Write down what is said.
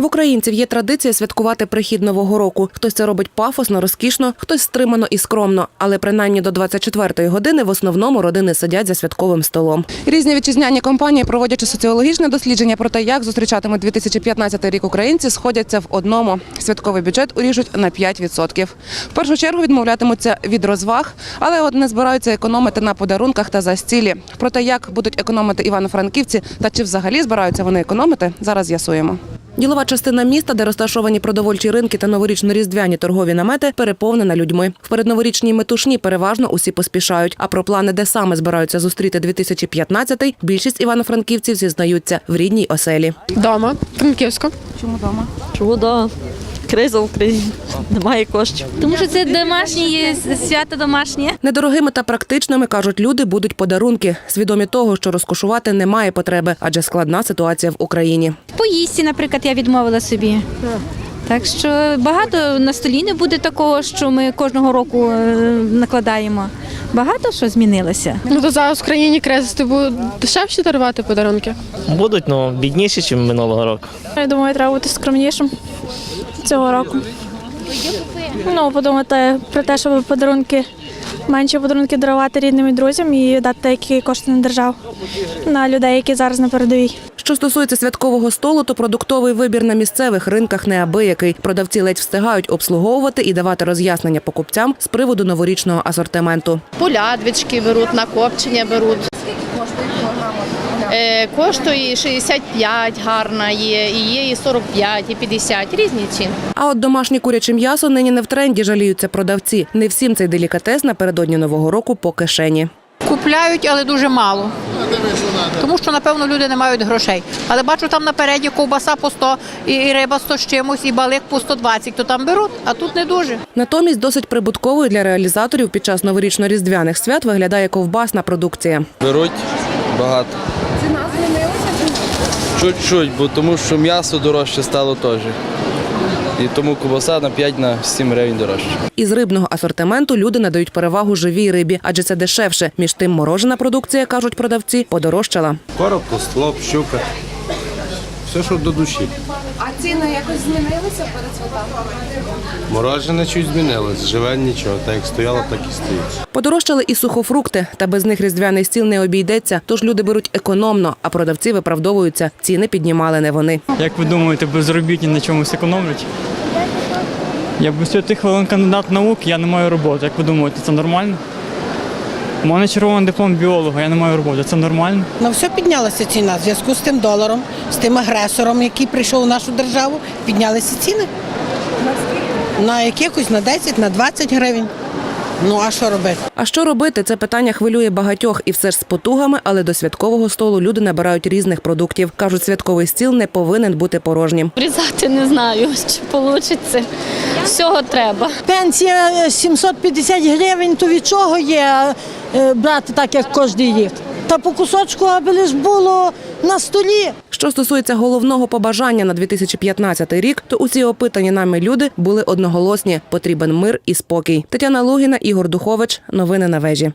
В українців є традиція святкувати прихід нового року. Хтось це робить пафосно, розкішно, хтось стримано і скромно. Але принаймні до 24-ї години в основному родини сидять за святковим столом. Різні вітчизняні компанії, проводячи соціологічне дослідження про те, як зустрічатимуть 2015 рік українці, сходяться в одному. Святковий бюджет уріжуть на 5%. В першу чергу відмовлятимуться від розваг, але от не збираються економити на подарунках та застілі. Про те, як будуть економити івано-франківці та чи взагалі збираються вони економити, зараз з'ясуємо. Ділова частина міста, де розташовані продовольчі ринки та новорічно-різдвяні торгові намети, переповнена людьми. В передноворічній метушні переважно усі поспішають. А про плани, де саме збираються зустріти 2015-й, більшість івано-франківців зізнаються в рідній оселі. Дома, Франківська. Чому да? Криза в країні, немає коштів. Тому що це домашнє свято домашнє. Недорогими та практичними кажуть люди, будуть подарунки, свідомі того, що розкошувати немає потреби, адже складна ситуація в Україні. Поїсті, наприклад, я відмовила собі. Так що багато на столі не буде такого, що ми кожного року е, накладаємо. Багато що змінилося. Ну то зараз в країні кризис, ти буде дешевше дарувати подарунки. Будуть, ну, бідніші, ніж минулого року. Я думаю, треба бути скромнішим цього року. Ну, подумати про те, щоб подарунки, менші подарунки дарувати рідним і друзям і дати деякі кошти на державу на людей, які зараз на передовій. Що стосується святкового столу, то продуктовий вибір на місцевих ринках неабиякий. Продавці ледь встигають обслуговувати і давати роз'яснення покупцям з приводу новорічного асортименту. полядвички беруть, на копчення беруть. Е, Коштує 65 гарна є, і є і 45, і 50, різні ціни. А от домашнє куряче м'ясо нині не в тренді, жаліються продавці. Не всім цей делікатес напередодні нового року по кишені. Купляють, але дуже мало. Тому що, напевно, люди не мають грошей. Але бачу, там напереді ковбаса по 100, і, і риба 100 з чимось, і балик по 120, то там беруть, а тут не дуже. Натомість досить прибутковою для реалізаторів під час новорічно-різдвяних свят виглядає ковбасна продукція. Беруть багато. Ціна змінилася? Чуть-чуть, бо тому що м'ясо дорожче стало теж. І тому кубаса на 5 на 7 гривень дорожче. Із рибного асортименту люди надають перевагу живій рибі, адже це дешевше. Між тим морожена продукція, кажуть продавці, подорожчала. Коробку, слоп, щука. Все, що до душі. А ціни якось змінилися перед святами? Морожене чуть змінилось, живе нічого. Так як стояло, так і стоїть. Подорожчали і сухофрукти, та без них різдвяний стіл не обійдеться. Тож люди беруть економно, а продавці виправдовуються. Ціни піднімали не вони. Як ви думаєте, безробітні на чомусь економлять? Я п'яти хвилин кандидат наук, я не маю роботи. Як ви думаєте, це нормально? У мене червоний диплом біолога, я не маю роботи. Це нормально? На все піднялася ціна в зв'язку з тим доларом, з тим агресором, який прийшов у нашу державу, піднялися ціни. На якихось на 10, на 20 гривень. Ну а що робити? А що робити? Це питання хвилює багатьох, і все ж з потугами, але до святкового столу люди набирають різних продуктів. кажуть, святковий стіл не повинен бути порожнім. Врізати не знаю, чи вийде. Всього треба. Пенсія 750 гривень, то від чого є е, брати так, як кожен рік? Та по кусочку, аби лиш було на столі. Що стосується головного побажання на 2015 рік, то усі опитані нами люди були одноголосні: потрібен мир і спокій. Тетяна Лугіна, Ігор Духович. Новини на вежі.